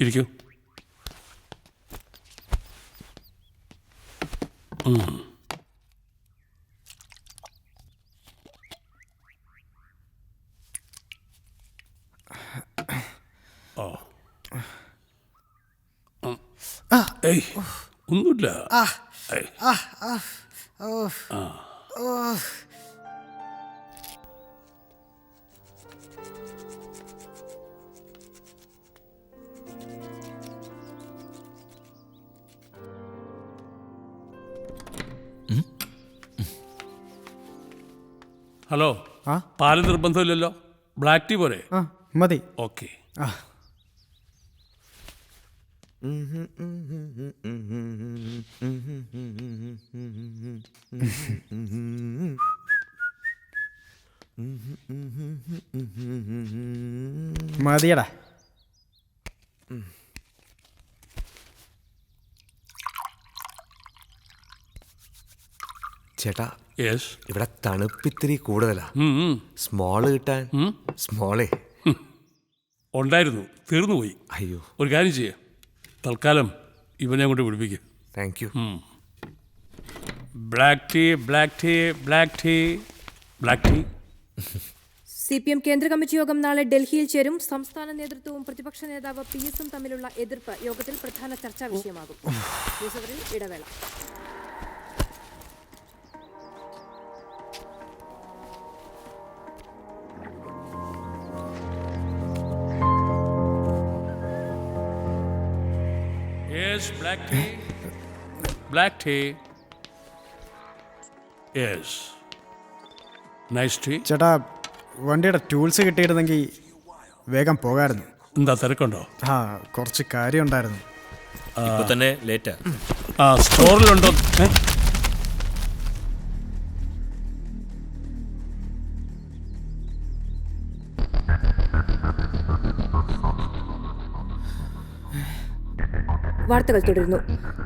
ഇരിക്കൂ. ഓ. ഏയ് ഒന്നുമില്ല ഏയ്. ഹലോ. ആ? പാൽ നിർബന്ധമില്ലല്ലോ. ബ്ലാക്ക് ടീ പോരെ? ആ മതി. ഓക്കെ. ആ. മതിയടാ. ചേട്ടാ യെസ് ഇവിടെ തണുപ്പിത്തിരി കൂടുതലാ. സ്മോൾ കിട്ടാൻ സ്മോളേ ഉണ്ടായിരുന്നു തീർന്നു പോയി. അയ്യോ. ഒരു കാര്യം ചെയ്യ. തൽക്കാലം ഇവനെ കൊണ്ട് വിളിപ്പിക്കും. Thank you black tea black tea black tea black tea C P M കേന്ദ്ര കമ്മിറ്റി യോഗം നാളെ ഡൽഹിയിൽ ചേരും. സംസ്ഥാന നേതൃത്വവും പ്രതിപക്ഷ നേതാവ് പി എസും തമ്മിലുള്ള എതിർപ്പ് യോഗത്തിൽ പ്രധാന ചർച്ചാ വിഷയമാകും. ഇടവേള. Yes black tea black tea yes nice tea ചേട്ടാ വണ്ടിയുടെ ടൂൾസ് കിട്ടിയിരുന്നെങ്കിൽ വേഗം പോകായിരുന്നു. എന്താ തിരക്കുണ്ടോ? ആ കുറച്ച് കാര്യം ഉണ്ടായിരുന്നു ഇപ്പൊ തന്നെ ലേറ്റാ ആ. സ്റ്റോറിലുണ്ടോ ഏ? വാർത്തകൾ തുടരുന്നു.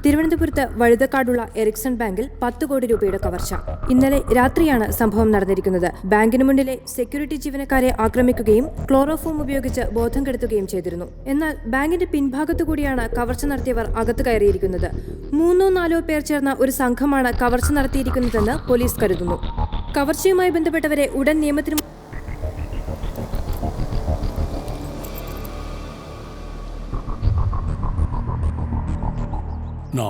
തിരുവനന്തപുരത്ത് വഴുതക്കാടുള്ള എറിക്സൺ ബാങ്കിൽ പത്ത് കോടി രൂപയുടെ കവർച്ച. ഇന്നലെ രാത്രിയാണ് സംഭവം നടന്നിരിക്കുന്നത്. ബാങ്കിന് മുന്നിലെ സെക്യൂരിറ്റി ജീവനക്കാരെ ആക്രമിക്കുകയും ക്ലോറോഫോം ഉപയോഗിച്ച് ബോധം കെടുത്തുകയും ചെയ്തിരുന്നു. എന്നാൽ ബാങ്കിന്റെ പിൻഭാഗത്തു കൂടിയാണ് കവർച്ച നടത്തിയവർ അകത്ത് കയറിയിരിക്കുന്നത്. മൂന്നോ നാലോ പേർ ചേർന്ന ഒരു സംഘമാണ് കവർച്ച നടത്തിയിരിക്കുന്നതെന്ന് പോലീസ് കരുതുന്നു. കവർച്ചയുമായി ബന്ധപ്പെട്ടവരെ ഉടൻ നിയമത്തിന് നോ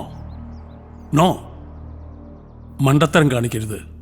നോ മണ്ടത്തരം കാണിക്കരുത്.